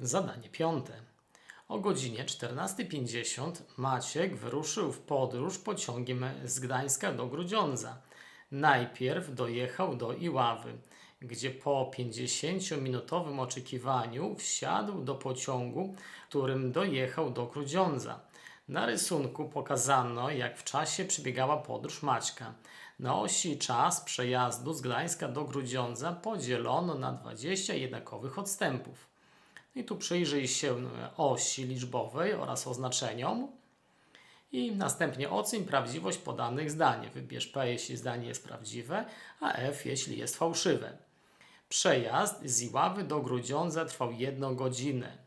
Zadanie piąte. O godzinie 14.50 Maciek wyruszył w podróż pociągiem z Gdańska do Grudziądza. Najpierw dojechał do Iławy, gdzie po 50-minutowym oczekiwaniu wsiadł do pociągu, którym dojechał do Grudziądza. Na rysunku pokazano, jak w czasie przebiegała podróż Maćka. Na osi czas przejazdu z Gdańska do Grudziądza podzielono na 20 jednakowych odstępów. I tu przyjrzyj się osi liczbowej oraz oznaczeniom. I następnie oceń prawdziwość podanych zdań. Wybierz P, jeśli zdanie jest prawdziwe, a F, jeśli jest fałszywe. Przejazd z Iławy do Grudziądza trwał jedną godzinę.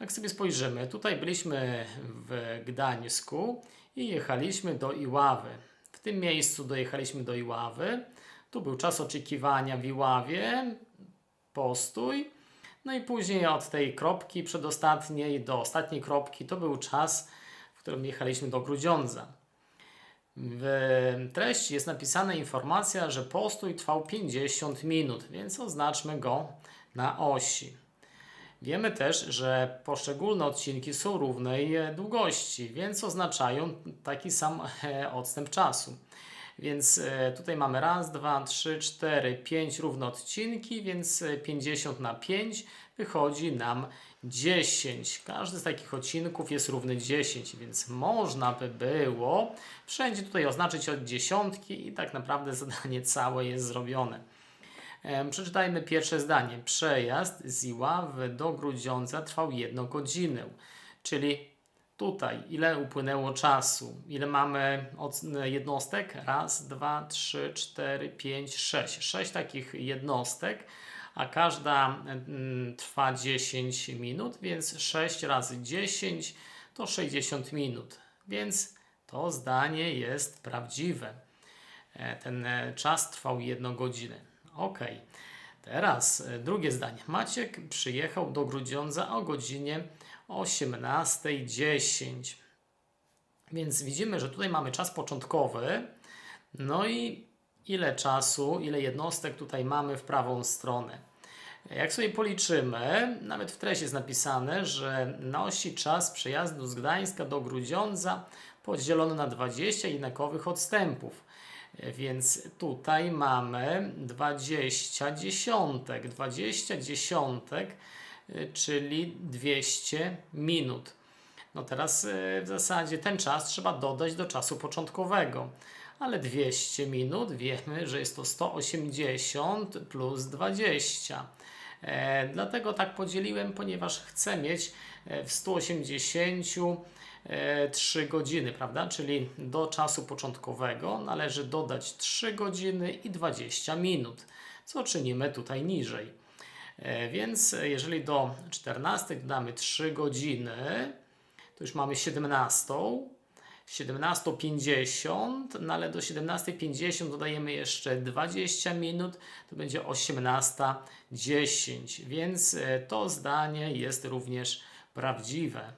Jak sobie spojrzymy, tutaj byliśmy w Gdańsku i jechaliśmy do Iławy. W tym miejscu dojechaliśmy do Iławy. Tu był czas oczekiwania w Iławie, postój. No i później od tej kropki przedostatniej do ostatniej kropki to był czas, w którym jechaliśmy do Grudziądza. W treści jest napisana informacja, że postój trwał 50 minut, więc oznaczmy go na osi. Wiemy też, że poszczególne odcinki są równej długości, więc oznaczają taki sam e, odstęp czasu. Więc e, tutaj mamy raz, dwa, trzy, cztery, pięć równe odcinki, więc e, 50 na 5 wychodzi nam 10. Każdy z takich odcinków jest równy 10, więc można by było wszędzie tutaj oznaczyć od dziesiątki i tak naprawdę zadanie całe jest zrobione. Em, Przeczytajmy pierwsze zdanie. Przejazd z Iławy do Grudziądza trwał jedną godzinę, czyli tutaj ile upłynęło czasu, ile mamy od jednostek? Raz, dwa, trzy, cztery, pięć, sześć. Sześć takich jednostek, a każda trwa 10 minut, więc 6 razy 10 to 60 minut. Więc to zdanie jest prawdziwe. E, Ten e, czas trwał jedną godzinę. Ok. Teraz e, drugie zdanie. Maciek przyjechał do Grudziądza o godzinie 18.10. Więc widzimy, że tutaj mamy czas początkowy. No i ile czasu, ile jednostek tutaj mamy w prawą stronę. Jak sobie policzymy, nawet w treści jest napisane, że na osi czas przejazdu z Gdańska do Grudziądza podzielono na 20 jednakowych odstępów. Więc tutaj mamy 20 dziesiątek. 20 dziesiątek, y, czyli 200 minut. No teraz y, w zasadzie ten czas trzeba dodać do czasu początkowego. Ale 200 minut wiemy, że jest to 180 plus 20. E, dlatego tak podzieliłem, ponieważ chcę mieć e, w 180 e, 3 godziny, prawda? Czyli do czasu początkowego należy dodać 3 godziny i 20 minut, co czynimy tutaj niżej. E, Więc jeżeli do 14 dodamy 3 godziny, to już mamy 17. 17.50, no ale do 17.50 dodajemy jeszcze 20 minut, to będzie 18.10, więc e, to zdanie jest również prawdziwe.